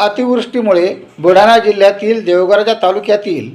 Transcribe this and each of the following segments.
अतिवृष्टीमुळे बुलढाणा जिल्ह्यातील देवगराच्या तालुक्यातील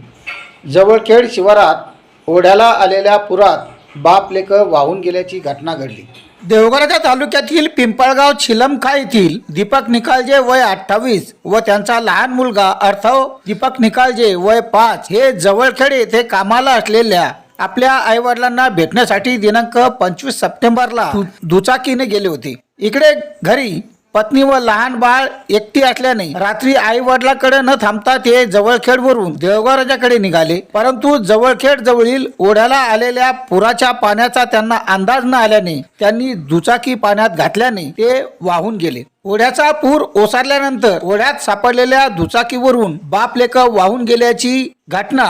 जवळखेड शिवारात ओढ्याला आलेल्या पुरात बापलेकं वाहून गेल्याची घटना घडली. देवगराच्या तालुक्यातील पिंपळगाव छिलमखा येथील दीपक निकालजे वय अठ्ठावीस व त्यांचा लहान मुलगा अर्थव दीपक निकालजे वय पाच हे जवळखेड येथे कामाला असलेल्या आपल्या आईवडिलांना भेटण्यासाठी दिनांक पंचवीस सप्टेंबरला दुचाकीने गेले होते. इकडे घरी पत्नी व लहान बाळ एकटी असल्याने रात्री आई वडिलाकडे न थांबता ते जवळखेडवरून देवघराच्याकडे निघाले. परंतु जवळखेड जवळील ओढ्याला आलेल्या पुराच्या पाण्याचा त्यांना अंदाज न आल्याने त्यांनी दुचाकी पाण्यात घातल्याने ते वाहून गेले. ओढ्याचा पूर ओसारल्यानंतर ओढ्यात सापडलेल्या दुचाकीवरून बाप लेक वाहून गेल्याची घटना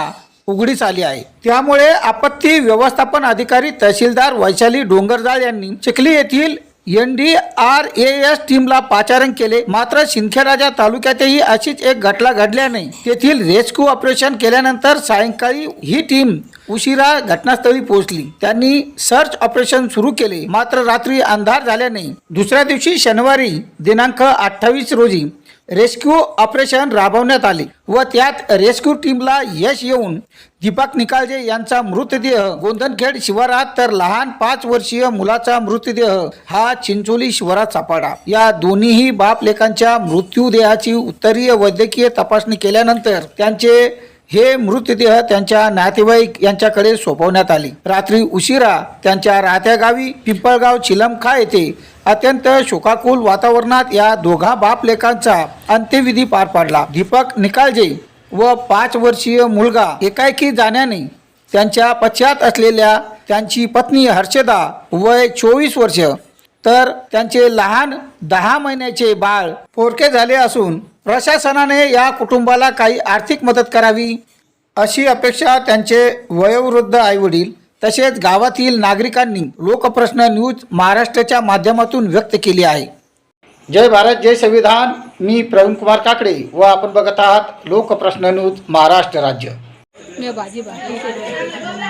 उघडीस आली आहे. त्यामुळे आपत्ती व्यवस्थापन अधिकारी तहसीलदार वैशाली डोंगरजाळ यांनी चिखली येथील N D R A S टीमला पाचारण केले. मात्र सिंदखेडराजा तालुक्यातही अशीच एक घटना घडल्याने तेथील रेस्क्यू ऑपरेशन केल्यानंतर सायंकाळी ही टीम उशिरा घटनास्थळी पोहोचली. त्यांनी सर्च ऑपरेशन सुरू केले. मात्र रात्री अंधार झाल्याने दुसऱ्या दिवशी शनिवारी दिनांक अठ्ठावीस रोजी रेस्क्यू ऑपरेशन राबवण्यात आले व त्यात रेस्क्यू टीमला यश येऊन दीपक निकालजे यांचा मृतदेह गोंधनखेड शिवारात तर लहान पाच वर्षीय मुलाचा मृतदेह हा चिंचोली शिवारात सापडला. या दोन्हीही बाप लेखांच्या मृत्यूदेहाची उत्तरीय वैद्यकीय तपासणी केल्यानंतर त्यांचे हे मृतदेह त्यांच्या नातेवाईक यांच्याकडे सोपवण्यात आले. रात्री उशिरा त्यांच्या राहत्या गावी पिंपळगाव चिलमखा येथे अत्यंत शोकाकुल वातावरणात या दोघा बापलेकांचा अंत्यविधी पार पाडला. दीपक निकालजे व पाच वर्षीय मुलगा एकाएकी जाण्याने त्यांच्या पश्चात असलेल्या त्यांची पत्नी हर्षदा वय चोवीस वर्ष. तर त्यांचे लहान दहा महिन्याचे बाळ पोरके झाले असून प्रशासनाने या कुटुंबाला काही आर्थिक मदत करावी अशी अपेक्षा त्यांचे वयोवृद्ध आईवडील तसेच गावातील नागरिकांनी लोकप्रश्न न्यूज महाराष्ट्राच्या माध्यमातून व्यक्त केली आहे. जय भारत जय संविधान. मी प्रवीण कुमार काकडे व आपण बघत आहात लोकप्रश्न न्यूज महाराष्ट्र राज्य. मी भाजी भाजी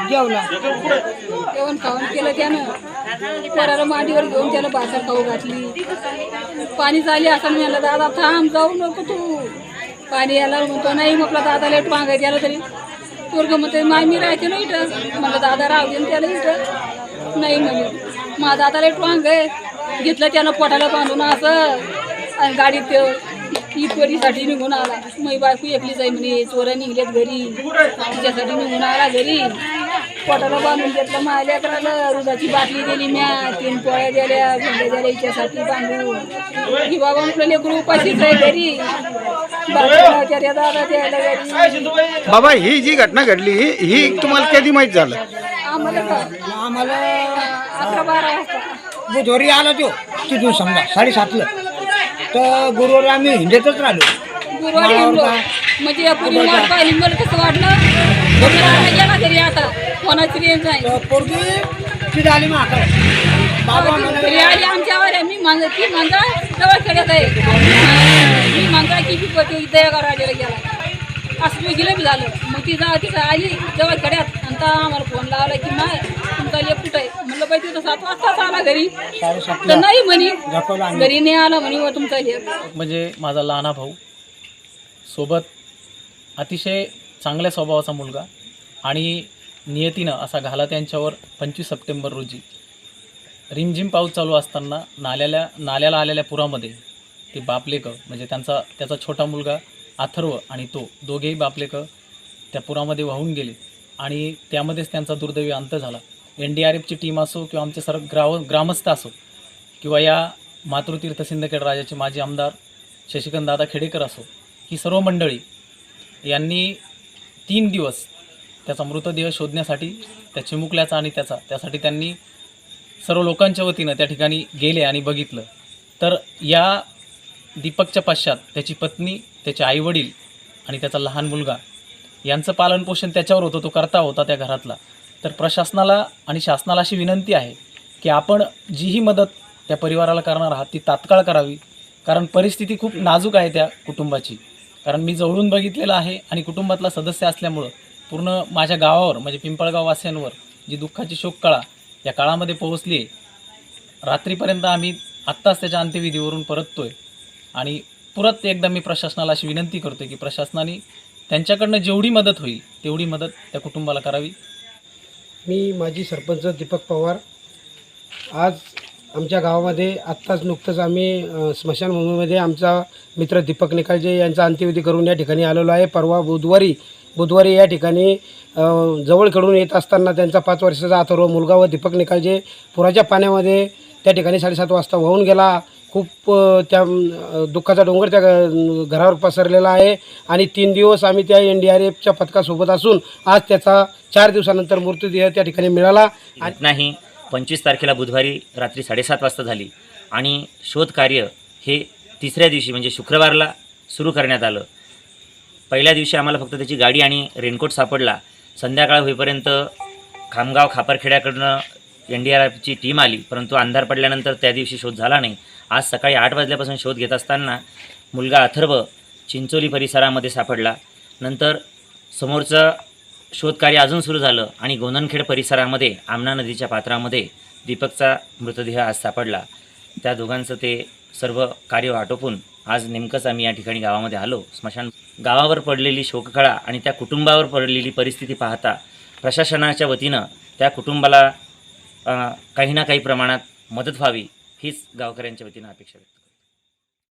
जेवला. जेवण खाऊन केलं त्यानं. पोराला मांडीवर घेऊन त्याला भाकर खाऊ घातली. पाणी चाली असं म्हणलं दादा थांब जाऊ नको तू. पाणी यायला म्हणतो नाही म्हटलं दादा लेट मागाय त्याला तरी. पोरग म्हणते माय मी राहते ना इथं. मला दादा राहते ना त्याला इथं. नाही म्हणे माझा दादाला टॉंग आहे. घेतलं त्यानं पोटाला बांधून असं. आणि गाडीत ते इटवरीसाठी निघून आला. मै बायको एकलीच आहे म्हणे चोरं निघलेत घरी. तिच्यासाठी निघून आला घरी. पोटाला बांधून घेतलं माझ्या लेकराला दुधाची बाटली दिली म्या. तीन पोळ्या दिल्या भेंड्या दिल्या हिच्यासाठी बांधून. की बाबा म्हटलं लेकरू उपाशीच आहे घरी. बाबा ही जी घटना घडली ही तुम्हाला कधी माहीत झालं? आम्हाला अकरा बारा वाजता. बुधवारी आला तो तिथून समजा साडेसातला. तर गुरुवारी आम्ही हिंडतच राहिलो. गुरुवारी म्हणजे या पूर्वी कसं वाटलं? घरी गेला घरी आता. कोणाची रेंज नाही. तर पोरगी तिथे आली माकडे बाबा घरी म्हणाले आली आमच्यावर आहे. मी मांजा ती. मांजा जवळ खेळत आहे मी मांजा की बी पती दयागाराला गेला. असं मी गेलं बी झालं. मग ती जा तिथं आली जवळ खेड्यात. आणि तर आम्हाला फोन लावला की नाही तुमचा लेप कुठं आहे? म्हणलं बाई तिथं सात वाजताच आला घरी. तर नाही म्हणे. घरी नाही आला म्हणे व तुमचा लेप. म्हणजे माझा लहाना भाऊ सोबत अतिशय चांगल्या स्वभावाचा मुलगा आणि नियतीनं असा घाला त्यांच्यावर पंचवीस सप्टेंबर रोजी. रिमझिम पाऊस चालू असताना नाल्याला नाल्याला आलेल्या पुरामध्ये ते बापलेकं म्हणजे त्यांचा त्याचा छोटा मुलगा अथर्व आणि तो दोघेही बापलेकं त्या पुरामध्ये वाहून गेले. आणि त्यामध्येच त्यांचा दुर्दैवी अंत झाला. एन डी आर एफची टीम असो किंवा आमचे सर्व ग्राव ग्रामस्थ असो किंवा या मातृतीर्थ सिंदखेड राजाचे माजी आमदार शशिकांत दादा खेडेकर असो ही सर्व मंडळी यांनी तीन दिवस त्याचा मृतदेह शोधण्यासाठी त्या चिमुकल्याचा आणि त्याचा त्यासाठी त्यांनी सर्व लोकांच्या वतीनं त्या ठिकाणी गेले आणि बघितलं. तर या दीपकच्या पश्चात त्याची पत्नी त्याचे आईवडील आणि त्याचा लहान मुलगा यांचं पालनपोषण त्याच्यावर होतं तो करता होता त्या घरातला. तर प्रशासनाला आणि शासनाला अशी विनंती आहे की आपण जीही मदत त्या परिवाराला करणार आहात ती तात्काळ करावी. कारण परिस्थिती खूप नाजूक आहे त्या कुटुंबाची. कारण मी जवळून बघितलेलं आहे आणि कुटुंबातला सदस्य असल्यामुळं पूर्ण माझ्या गावावर म्हणजे पिंपळगाव वासियांवर जी दुःखाची शोककळा या काळामध्ये पोहोचली आहे. रात्रीपर्यंत आम्ही आत्ताच त्याच्या अंत्यविधीवरून परततो आहे आणि परत एकदा मी प्रशासनाला अशी विनंती करतो आहे की प्रशासनाने त्यांच्याकडनं जेवढी मदत होईल तेवढी मदत त्या कुटुंबाला करावी. मी माजी सरपंच दीपक पवार. आज आमच्या गावामध्ये आत्ताच नुकतंच आम्ही स्मशानभूमीमध्ये आमचा मित्र दीपक निकालजे यांचा अंत्यविधी करून या ठिकाणी आलेलो आहे. परवा बुधवारी बुधवारी या ठिकाणी जवळकडून येत असताना त्यांचा पाच वर्षाचा अथर्व मुलगा व दीपक निकालजे पुराच्या पाण्यामध्ये त्या ठिकाणी साडेसात वाजता वाहून गेला. खूप त्या दुःखाचा डोंगर त्या घ- घरावर पसरलेला आहे. आणि तीन दिवस आम्ही त्या एन डी आर एफच्या पथकासोबत असून आज त्याचा चार दिवसानंतर मृत्यूदेह त्या ठिकाणी मिळाला. नाही पंचवीस तारखेला बुधवारी रात्री साडेसात वाजता झाली. आणि शोधकार्य हे तिसऱ्या दिवशी म्हणजे शुक्रवारला सुरू करण्यात आलं. पहिल्या दिवशी आम्हाला फक्त त्याची गाडी आणि रेनकोट सापडला. संध्याकाळ होईपर्यंत खामगाव खापरखेड्याकडनं एन डी आर एफची टीम आली परंतु अंधार पडल्यानंतर त्या दिवशी शोध झाला नाही. आज सकाळी आठ वाजल्यापासून शोध घेत असताना मुलगा अथर्व चिंचोली परिसरामध्ये सापडला. नंतर समोरचं शोधकार्य अजून सुरू झालं आणि गोंधनखेड परिसरामध्ये आमना नदीच्या पात्रामध्ये दीपकचा मृतदेह आज सापडला. त्या दोघांचं ते सर्व कार्य आटोपून आज नेमकंच आम्ही या ठिकाणी गावामध्ये आलो. स्मशान गावावर पडलेली शोककळा आणि त्या कुटुंबावर पडलेली परिस्थिती पाहता प्रशासनाच्या वतीनं त्या कुटुंबाला काही ना काही प्रमाणात मदत व्हावी हीच गावकऱ्यांच्या वतीनं अपेक्षा आहे